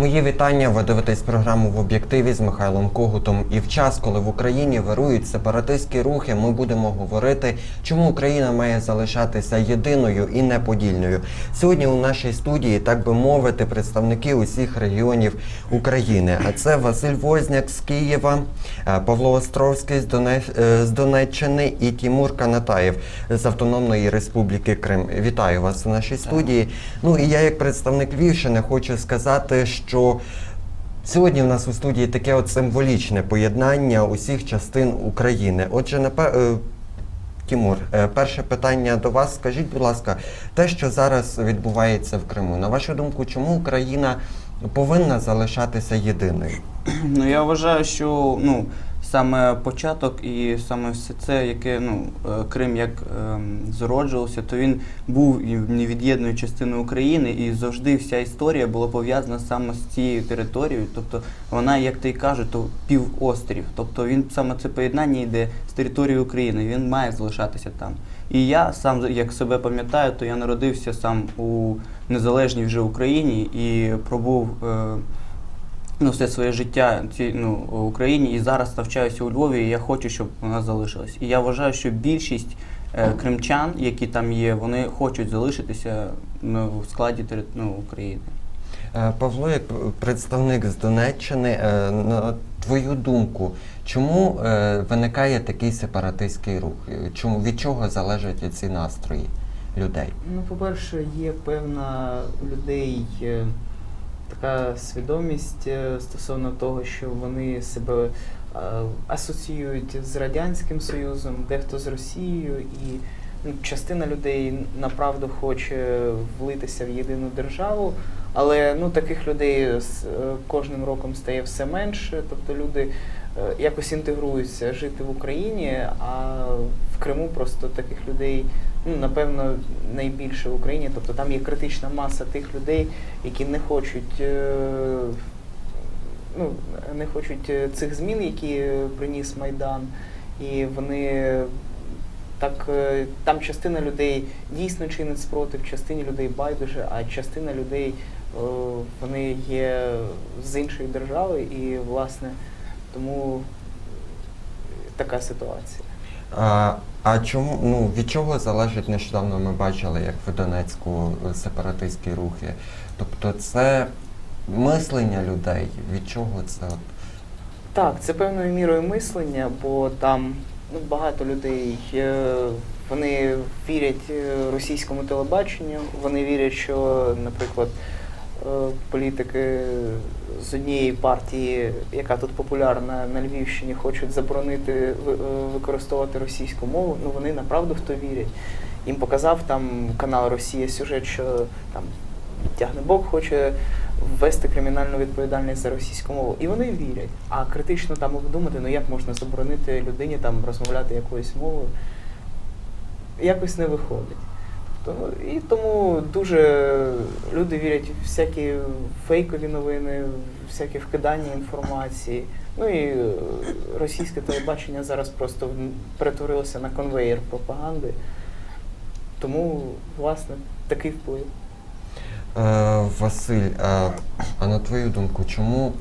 Мої вітання. Ви дивитесь програму в об'єктиві з Михайлом Когутом. І в час, коли в Україні вирують сепаратистські рухи, ми будемо говорити, чому Україна має залишатися єдиною і неподільною. Сьогодні у нашій студії, так би мовити, представники усіх регіонів України. А це Василь Возняк з Києва, е, Павло Островський з, Доне... е, з Донеччини і Тімур Канатаєв з Автономної Республіки Крим. Вітаю вас у нашій студії. Ну і я, як представник Львівщини, хочу сказати, що сьогодні в нас у студії таке от символічне поєднання усіх частин України. Отже, напе... е, Тімур, е, перше питання до вас. Скажіть, будь ласка, те, що зараз відбувається в Криму, на вашу думку, чому Україна повинна залишатися єдиною? Ну я вважаю, що ну саме початок і саме все це, яке ну е, Крим як ем, зароджувався, то він був невід'єдною частиною України, і завжди вся історія була пов'язана саме з цією територією. Тобто вона, як то й кажуть, то півострів. Тобто він саме це поєднання йде з території України. Він має залишатися там. І я сам як себе пам'ятаю, то я народився сам у незалежній вже Україні і пробув. Е, ну, все своє життя цій ну, в Україні і зараз навчаюся у Львові, і я хочу, щоб вона залишилась. І я вважаю, що більшість е, кримчан, які там є, вони хочуть залишитися ну, в складі ну, України. Е, Павло, як представник з Донеччини, е, на твою думку, чому е, виникає такий сепаратистський рух? Чому від чого залежать ці настрої людей? Ну, по-перше, є певна у людей така свідомість е, стосовно того, що вони себе е, асоціюють з Радянським Союзом, дехто з Росією, і ну, частина людей направду хоче влитися в єдину державу. Але ну, таких людей з е, кожним роком стає все менше. Тобто люди якось інтегруються жити в Україні, а в Криму просто таких людей ну, напевно, найбільше в Україні. Тобто там є критична маса тих людей, які не хочуть, е, ну, не хочуть е, цих змін, які е, приніс Майдан. І вони так, там частина людей дійсно чинить спротив, частині людей байдуже, а частина людей вони є з іншої держави, і власне тому така ситуація. А чому ну від чого залежить нещодавно? Ми бачили, як в Донецьку е, сепаратистські рухи. Тобто, це мислення людей. Від чого це от? Так, це певною мірою мислення, бо там ну, багато людей е, вони вірять е, російському телебаченню, вони вірять, що, наприклад, політики з однієї партії, яка тут популярна на Львівщині, хочуть заборонити е, використовувати російську мову. Ну вони направду в то вірять. Їм показав там канал Росія сюжет, що там Тягнебок хоче ввести кримінальну відповідальність за російську мову. І вони вірять. А критично там думати, ну як можна заборонити людині там розмовляти якоюсь мовою, якось не виходить. Тобто, ну, і тому дуже люди вірять в всякі фейкові новини, всякі вкидання інформації. Ну і е, російське телебачення зараз просто перетворилося на конвеєр пропаганди. Тому, власне, такий вплив. Е, Василь, е, а на твою думку, чому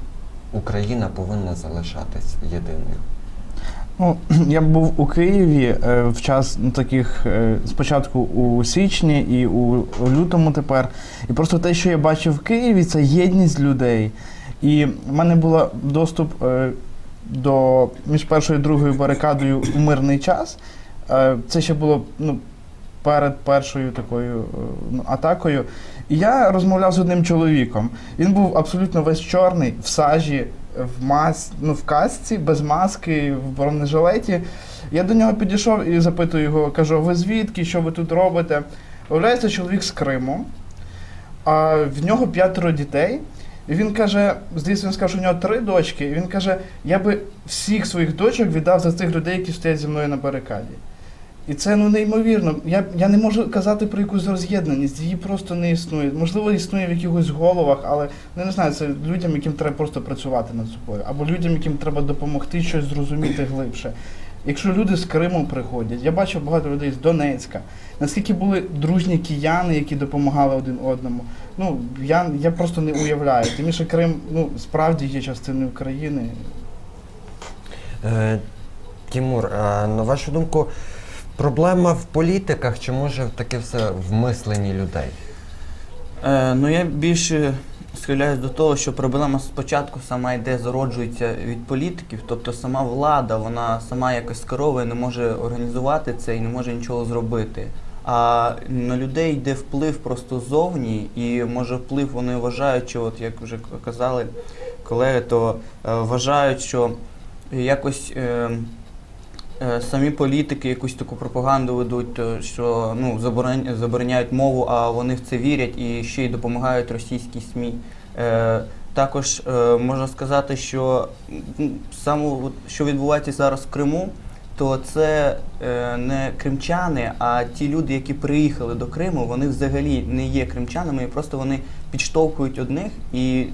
Україна повинна залишатись єдиною? Ну, я був у Києві е, в час ну, таких е, спочатку у січні і у, лютому тепер. І просто те, що я бачив в Києві, це єдність людей. І в мене був доступ е, до між першою і другою барикадою у мирний час. Е, це ще було ну, перед першою такою е, ну, атакою. І я розмовляв з одним чоловіком. Він був абсолютно весь чорний, в сажі, в мас... ну, в касці, без маски, в бронежилеті. Я до нього підійшов і запитую його, кажу, ви звідки, що ви тут робите? Виявляється, чоловік з Криму, а в нього п'ятеро дітей. І він каже, здається, він сказав, що у нього три дочки. І він каже, я би всіх своїх дочок віддав за цих людей, які стоять зі мною на барикаді. І це ну неймовірно. Я, я не можу казати про якусь роз'єднаність, її просто не існує. Можливо, існує в якихось головах, але ну, не знаю, це людям, яким треба просто працювати над собою, або людям, яким треба допомогти щось зрозуміти глибше. Якщо люди з Криму приходять, я бачив багато людей з Донецька, наскільки були дружні кияни, які допомагали один одному. Ну, я, я просто не уявляю. Тим більше Крим ну, справді є частиною України. Е, Тімур, а на вашу думку, проблема в політиках чи може таке все в мисленні людей? Е, ну я більше схиляюсь до того, що проблема спочатку сама йде, зароджується від політиків, тобто сама влада, вона сама якось скеровує, не може організувати це і не може нічого зробити. А на людей йде вплив просто ззовні, і може вплив вони вважають, що, от як вже казали колеги, то е, вважають, що якось. Е, Самі політики якусь таку пропаганду ведуть, що ну, заборон- забороняють мову, а вони в це вірять і ще й допомагають російській СМІ. Е, також е, можна сказати, що саме що відбувається зараз в Криму, то це е, не кримчани, а ті люди, які приїхали до Криму, вони взагалі не є кримчанами, і просто вони підштовхують одних і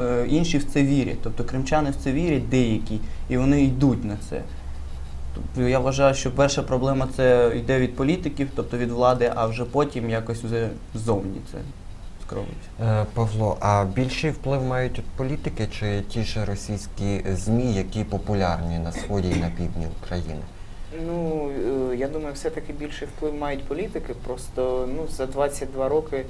е, інші в це вірять. Тобто кримчани в це вірять деякі, і вони йдуть на це. Тобто я вважаю, що перша проблема це йде від політиків, тобто від влади, а вже потім якось вже ззовні це скровується. Е, Павло, а більший вплив мають політики чи ті ж російські ЗМІ, які популярні на сході і на півдні України? Ну, е, я думаю, все-таки більший вплив мають політики. Просто ну, за 22 роки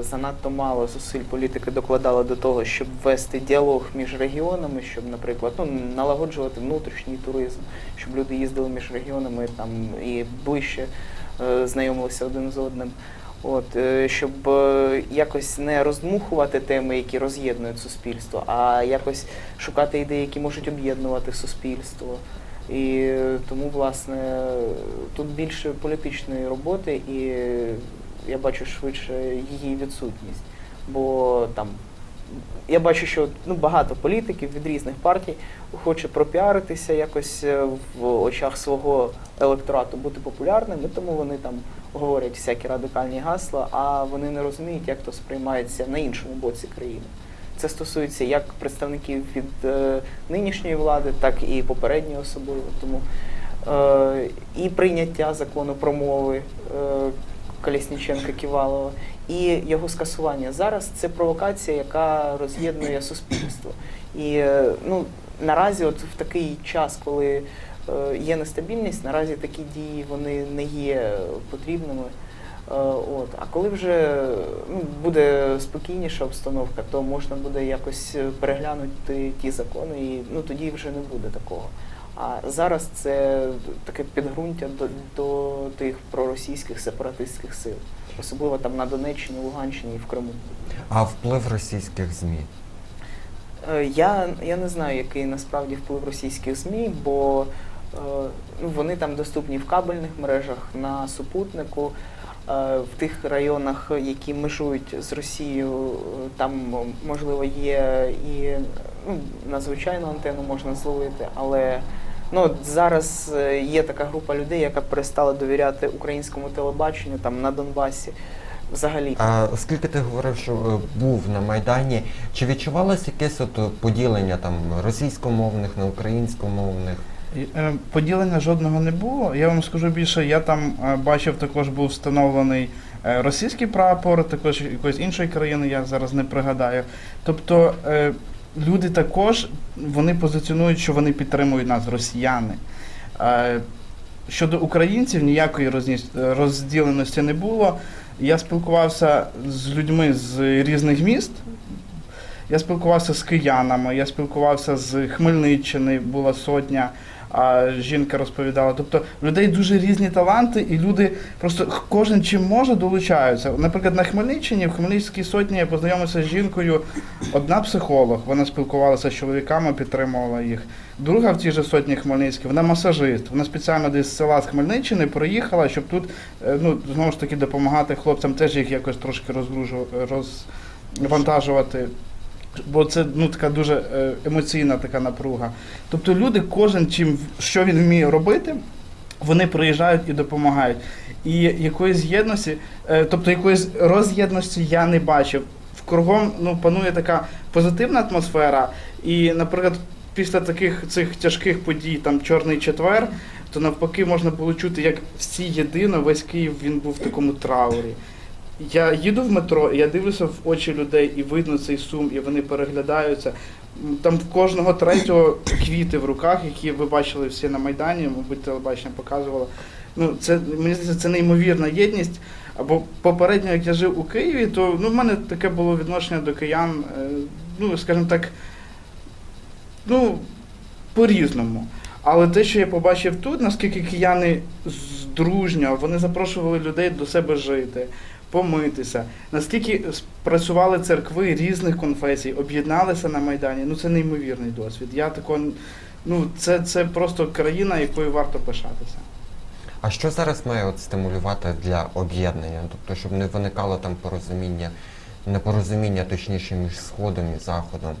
занадто мало зусиль політики докладали до того, щоб вести діалог між регіонами, щоб, наприклад, ну, налагоджувати внутрішній туризм, щоб люди їздили між регіонами там і ближче е, знайомилися один з одним. От, е, щоб е, якось не роздмухувати теми, які роз'єднують суспільство, а якось шукати ідеї, які можуть об'єднувати суспільство. І е, тому, власне, тут більше політичної роботи, і е, я бачу швидше її відсутність. Бо там я бачу, що ну, багато політиків від різних партій хоче пропіаритися якось е, в очах свого електорату, бути популярними, тому вони там говорять всякі радикальні гасла, а вони не розуміють, як то сприймається на іншому боці країни. Це стосується як представників від е, нинішньої влади, так і попередньої особливо. Тому е, і прийняття закону про мови е, Колісніченка Ківалова, і його скасування зараз це провокація, яка роз'єднує суспільство. І е, ну, наразі, от в такий час, коли е, є нестабільність, наразі такі дії вони не є потрібними. Е, От. А коли вже ну, буде спокійніша обстановка, то можна буде якось переглянути ті закони, і ну, тоді вже не буде такого. А зараз це таке підґрунтя до, до тих проросійських сепаратистських сил, особливо там на Донеччині, Луганщині і в Криму. А вплив російських ЗМІ? Е, Я, я не знаю, який насправді вплив російських ЗМІ, бо вони там доступні в кабельних мережах, на супутнику, е, в тих районах, які межують з Росією, е, там можливо є і ну, на звичайну антенну можна зловити, але ну, зараз е, є така група людей, яка перестала довіряти українському телебаченню там на Донбасі. Взагалі, А оскільки ти говорив, що е, був на Майдані, чи відчувалось якесь от е, поділення там російськомовних на українськомовних? Е, Поділення жодного не було. Я вам скажу більше, я там е, бачив, також був встановлений е, російський прапор, також якоїсь іншої країни, я зараз не пригадаю. Тобто люди також вони позиціонують, що вони підтримують нас, росіяни. Щодо українців ніякої розділеності не було. Я спілкувався з людьми з різних міст. Я спілкувався з киянами, я спілкувався з Хмельниччини, була сотня, а жінка розповідала. Тобто людей дуже різні таланти, і люди просто кожен чим може долучаються. Наприклад, на Хмельниччині, в Хмельницькій сотні я познайомився з жінкою, одна психолог, вона спілкувалася з чоловіками, підтримувала їх. Друга в тій же сотні Хмельницькій, вона масажист. Вона спеціально десь з села з Хмельниччини проїхала, щоб тут е, ну, знову ж таки допомагати хлопцям, теж їх якось трошки розгружу, розвантажувати. Бо це ну така дуже е, емоційна така напруга. Тобто люди, кожен чим що він вміє робити, вони приїжджають і допомагають. І якоїсь єдності, е, тобто якоїсь роз'єдності я не бачив. В кругом ну, панує така позитивна атмосфера. І, наприклад, після таких цих тяжких подій, там Чорний четвер, то навпаки можна було чути, як всі єдино, весь Київ він був в такому траурі. Я їду в метро, я дивлюся в очі людей, і видно цей сум, і вони переглядаються. Там в кожного третього квіти в руках, які ви бачили всі на Майдані, мабуть, телебачення показувало. Ну, це мені здається, це неймовірна єдність. Або попередньо, як я жив у Києві, то ну, в мене таке було відношення до киян, е, ну, скажімо так, ну, по-різному. Але те, що я побачив тут, наскільки кияни з- дружньо, вони запрошували людей до себе жити, помитися, наскільки працювали церкви різних конфесій, об'єдналися на Майдані, ну це неймовірний досвід. Я тако, ну, це, це просто країна, якою варто пишатися. А що зараз має от стимулювати для об'єднання? Тобто, щоб не виникало там порозуміння, непорозуміння, точніше, між Сходом і Заходом.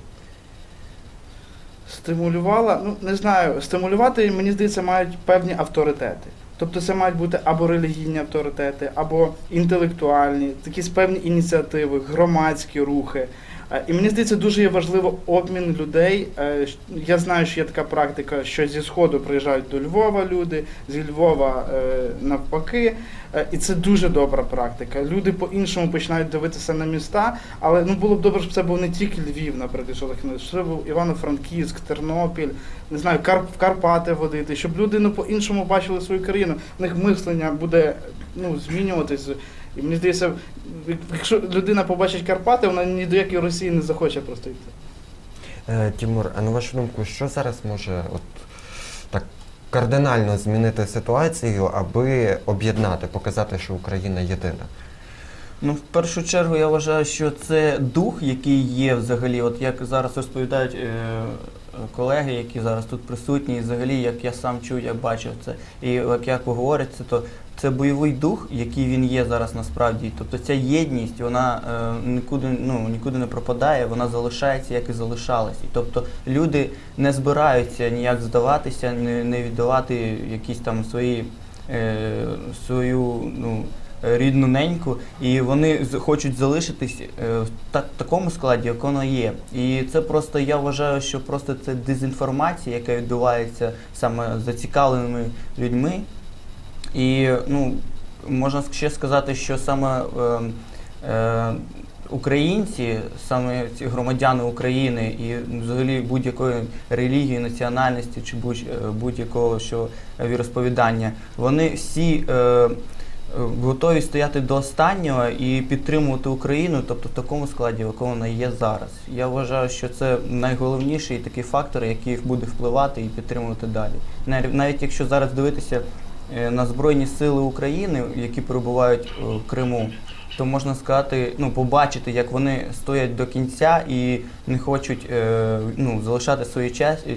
Стимулювала, ну не знаю, стимулювати, мені здається, мають певні авторитети. Тобто це мають бути або релігійні авторитети, або інтелектуальні, такі певні ініціативи, громадські рухи. Е, І мені здається, дуже є важливо обмін людей. Е, Я знаю, що є така практика, що зі Сходу приїжджають до Львова люди, зі Львова е, навпаки. І це дуже добра практика. Люди по-іншому починають дивитися на міста, але ну було б добре, щоб це був не тільки Львів, наприклад, що таке, щоб це був Івано-Франківськ, Тернопіль, не знаю, в Карпати водити, щоб люди ну, по-іншому бачили свою країну. В них мислення буде ну, змінюватись. І мені здається, якщо людина побачить Карпати, вона ні до якої Росії не захоче просто йти. Е, Тімур, а на вашу думку, що зараз може от так кардинально змінити ситуацію, аби об'єднати, показати, що Україна єдина? Ну, в першу чергу я вважаю, що це дух, який є взагалі, от як зараз розповідають е, колеги, які зараз тут присутні, і взагалі, як я сам чув, як бачив це, і як, як говориться, то це бойовий дух, який він є зараз насправді. Тобто ця єдність, вона е, нікуди, ну, нікуди не пропадає, вона залишається, як і залишалась. І тобто люди не збираються ніяк здаватися, не, не віддавати якісь там свої, е, свою, ну, рідну неньку, і вони хочуть залишитись е, в та- такому складі, як воно є. І це просто я вважаю, що просто це дезінформація, яка відбувається саме зацікавленими людьми. І ну, можна ще сказати, що саме е, е, українці, саме ці громадяни України і взагалі будь-якої релігії, національності чи е, будь-якого що віросповідання, вони всі. Е, Готові стояти до останнього і підтримувати Україну, тобто в такому складі, в якому вона є зараз. Я вважаю, що це найголовніший такий фактор, який буде впливати і підтримувати далі. Навіть якщо зараз дивитися е, на Збройні Сили України, які перебувають е, в Криму, то можна сказати, ну, побачити, як вони стоять до кінця і не хочуть е, ну, залишати свої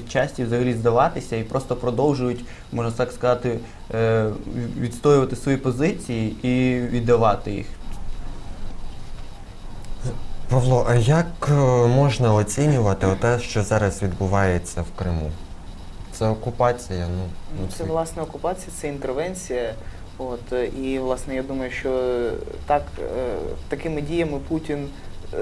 часті, взагалі здаватися і просто продовжують, можна так сказати, е, відстоювати свої позиції і віддавати їх. Павло, а як е, можна оцінювати те, що зараз відбувається в Криму? Це окупація, ну, ну Це власне окупація, це інтервенція. От е, і власне я думаю, що так е, такими діями Путін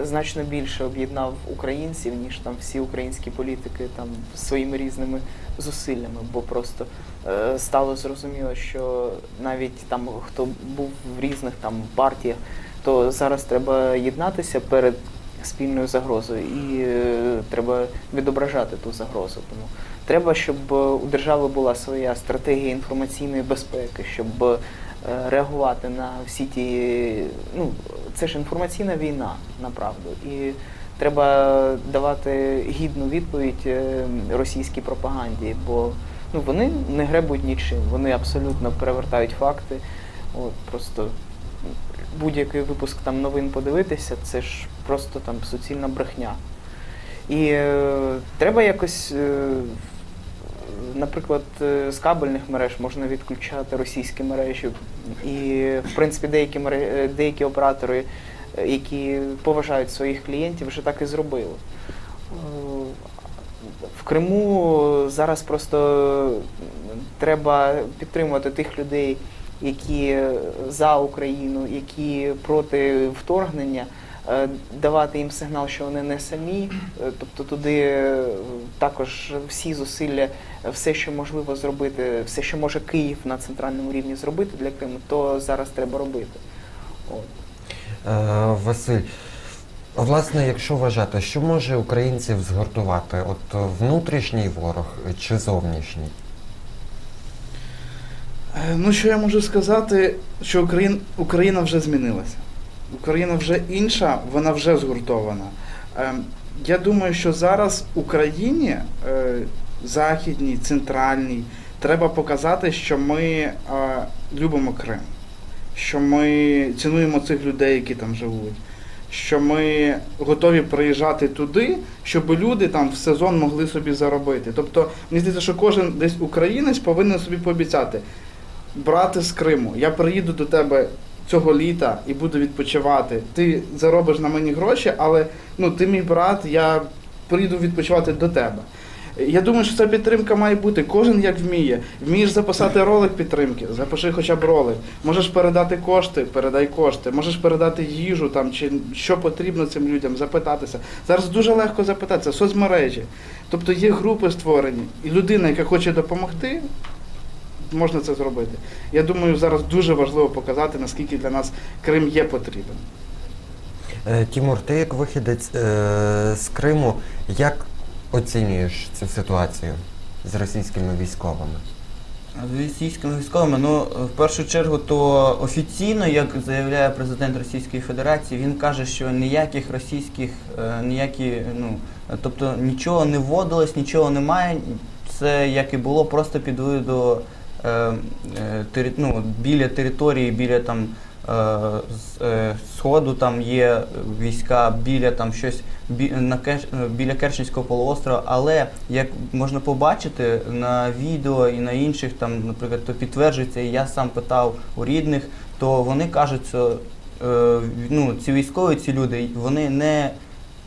значно більше об'єднав українців, ніж там всі українські політики там своїми різними зусиллями, бо просто е, стало зрозуміло, що навіть там хто був в різних там партіях, то зараз треба єднатися перед спільною загрозою і треба відображати ту загрозу. Тому Треба, щоб е, у держави була своя стратегія інформаційної безпеки, щоб е, реагувати на всі ті. Ну, це ж інформаційна війна, направду. І треба давати гідну відповідь е, російській пропаганді, бо ну, вони не гребують нічим, вони абсолютно перевертають факти. От, просто будь-який випуск там новин подивитися, це ж просто там суцільна брехня. І е, треба якось, е, наприклад, е, з кабельних мереж можна відключати російські мережі. І, в принципі, деякі, мере- е, деякі оператори, е, які поважають своїх клієнтів, вже так і зробили. В Криму зараз просто треба підтримувати тих людей, які за Україну, які проти вторгнення. Е, давати їм сигнал, що вони не самі. Е, Тобто туди е, також всі зусилля, все, що можливо зробити, все, що може Київ на центральному рівні зробити для Криму, то зараз треба робити. От. Е, Василь, власне, якщо вважати, що може українців згуртувати? От внутрішній ворог чи зовнішній? Ну, що я можу сказати, що Україн, Україна вже змінилася. Україна вже інша, вона вже згуртована. Е, Я думаю, що зараз Україні, е, західній, центральній, треба показати, що ми е, любимо Крим, що ми цінуємо цих людей, які там живуть. Що ми готові приїжджати туди, щоб люди там в сезон могли собі заробити. Тобто, мені здається, що кожен десь українець повинен собі пообіцяти, брати з Криму, я приїду до тебе цього літа і буду відпочивати. Ти заробиш на мені гроші, але ну ти мій брат, я приїду відпочивати до тебе. Я думаю, що ця підтримка має бути. Кожен як вміє. Вмієш записати ролик підтримки, запиши хоча б ролик. Можеш передати кошти, передай кошти. Можеш передати їжу там чи що потрібно цим людям, запитатися. Зараз дуже легко запитатися, соцмережі. Тобто є групи створені, і людина, яка хоче допомогти, можна це зробити. Я думаю, зараз дуже важливо показати, наскільки для нас Крим є потрібен. Е, Тімур, ти як вихідець е, з Криму, як оцінюєш цю ситуацію з російськими військовими? З російськими військовими, ну в першу чергу, то офіційно, як заявляє президент Російської Федерації, він каже, що ніяких російських, е, ніякі, ну тобто нічого не вводилось, нічого немає. Це як і було, просто підвели до ну, біля території, біля там е, е, сходу там є війська, біля там щось бі, на Кеш, е, біля Керченського полуострова, але як можна побачити на відео і на інших, там, наприклад, то підтверджується, і я сам питав у рідних, то вони кажуть, що е, ну, ці військові, ці люди, вони не.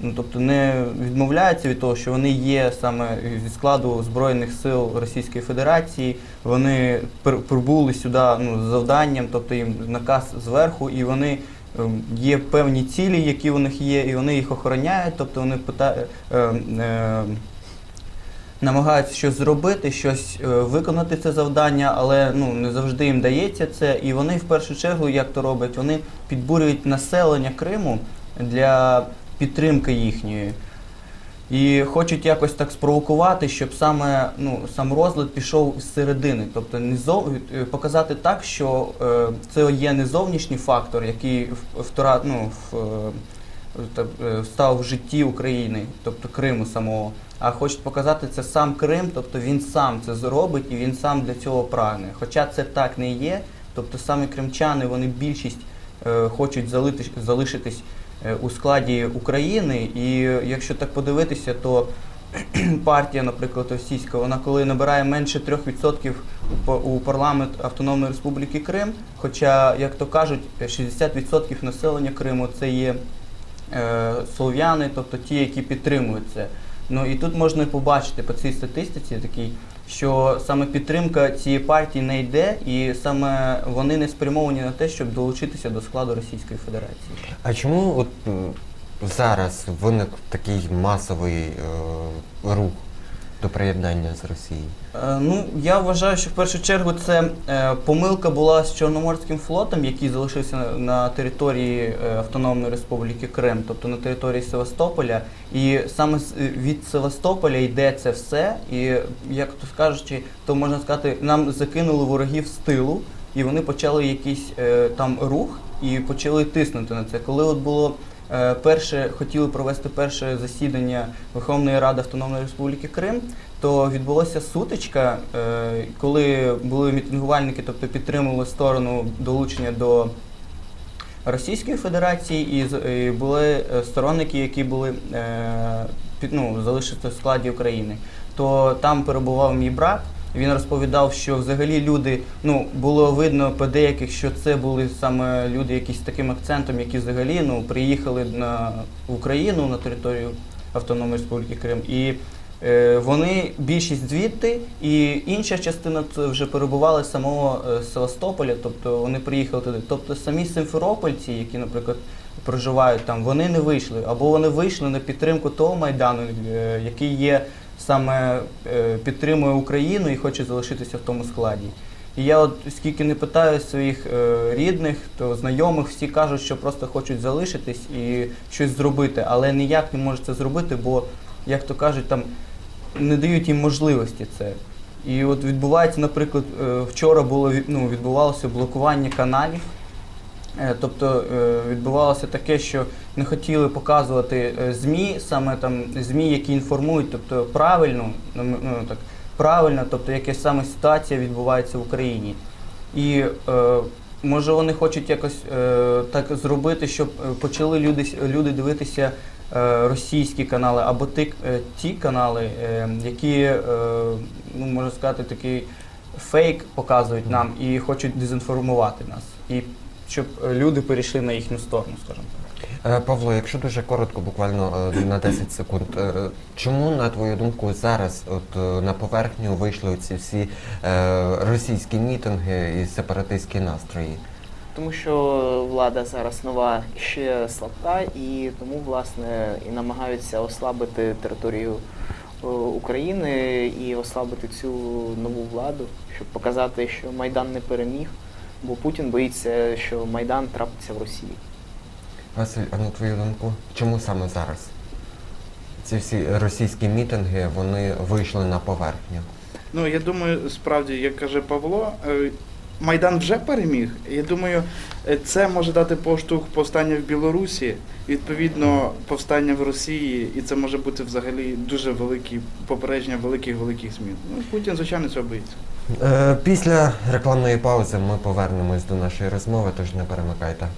Ну, тобто не відмовляються від того, що вони є саме зі складу Збройних сил Російської Федерації, вони пр- прибули сюди ну, з завданням, тобто їм наказ зверху, і вони ем, є певні цілі, які у них є, і вони їх охороняють, тобто вони питають. Е, е, намагаються щось зробити, щось е, виконати це завдання, але ну не завжди їм дається це. І вони в першу чергу, як то роблять, вони підбурюють населення Криму для підтримки їхньої. І хочуть якось так спровокувати, щоб саме ну, сам розлад пішов з середини. Тобто не зов... е, показати так, що е, це є не зовнішній фактор, який втора... ну, в, е, е, став в житті України, тобто Криму самого. А хочуть показати це сам Крим, тобто він сам це зробить і він сам для цього прагне. Хоча це так не є, тобто саме кримчани, вони більшість е, хочуть залити, залишитись у складі України. І е, якщо так подивитися, то партія, наприклад, російська, вона коли набирає менше 3% у парламент Автономної Республіки Крим, хоча, як то кажуть, 60% населення Криму це є е, слов'яни, тобто ті, які підтримують це. Ну і тут можна побачити по цій статистиці такій, що саме підтримка цієї партії не йде, і саме вони не спрямовані на те, щоб долучитися до складу Російської Федерації. А чому от зараз виник такий масовий е, рух до приєднання з Росії? Е, Ну, я вважаю, що в першу чергу це е, помилка була з Чорноморським флотом, який залишився на, території е, Автономної Республіки Крим, тобто на території Севастополя. І саме від Севастополя йде це все. І як то скажучи, то можна сказати, нам закинули ворогів з тилу, і вони почали якийсь там рух і почали тиснути на це. Коли от було Перше хотіли провести перше засідання Верховної Ради Автономної Республіки Крим, то відбулася сутичка, е, коли були мітингувальники, тобто підтримували сторону долучення до Російської Федерації, і були е, сторонники, які були е, ну, залишити в складі України. То там перебував мій брат. Він розповідав, що взагалі люди, ну було видно по деяких, що це були саме люди, якісь таким акцентом, які взагалі ну приїхали на Україну на територію Автономної Республіки Крим. І Е, Вони більшість звідти, і інша частина вже перебували з самого е, Севастополя, тобто вони приїхали туди. Тобто самі симферопольці, які, наприклад, проживають там, вони не вийшли, або вони вийшли на підтримку того майдану, е, який є саме е, підтримує Україну і хоче залишитися в тому складі. І я от скільки не питаю своїх е, рідних, то знайомих, всі кажуть, що просто хочуть залишитись і щось зробити, але ніяк не можуть це зробити, бо, як то кажуть, там не дають їм можливості це. І от відбувається, наприклад, е, вчора було ну, відбувалося блокування каналів. Е, Тобто е, відбувалося таке, що не хотіли показувати е, ЗМІ, саме там ЗМІ, які інформують, тобто правильно, ну, ну так, правильно, тобто яка саме ситуація відбувається в Україні. І може вони хочуть якось так зробити, щоб почали люди, люди дивитися російські канали або ті, ті канали, які, ну можна сказати, такий фейк показують нам і хочуть дезінформувати нас. І щоб е, люди перейшли на їхню сторону, скажімо так. Е, Павло, якщо дуже коротко, буквально е, на 10 секунд, чому, на твою думку, зараз от на поверхню вийшли ці всі російські мітинги і сепаратистські настрої? Тому що влада зараз нова ще слабка, і тому власне і намагаються ослабити територію України і ослабити цю нову владу, щоб показати, що Майдан не переміг, бо Путін боїться, що Майдан трапиться в Росії. Василь, а на твою думку, чому саме зараз? Ці всі російські мітинги вони вийшли на поверхню. Ну, я думаю, справді, як каже Павло, е, Майдан вже переміг. Я думаю, е, це може дати поштовх повстання в Білорусі, відповідно, повстання в Росії, і це може бути взагалі дуже великі попередження великих великих змін. Ну, Путін, звичайно, цього боїться. Е, Після рекламної паузи ми повернемось до нашої розмови, тож не перемикайте.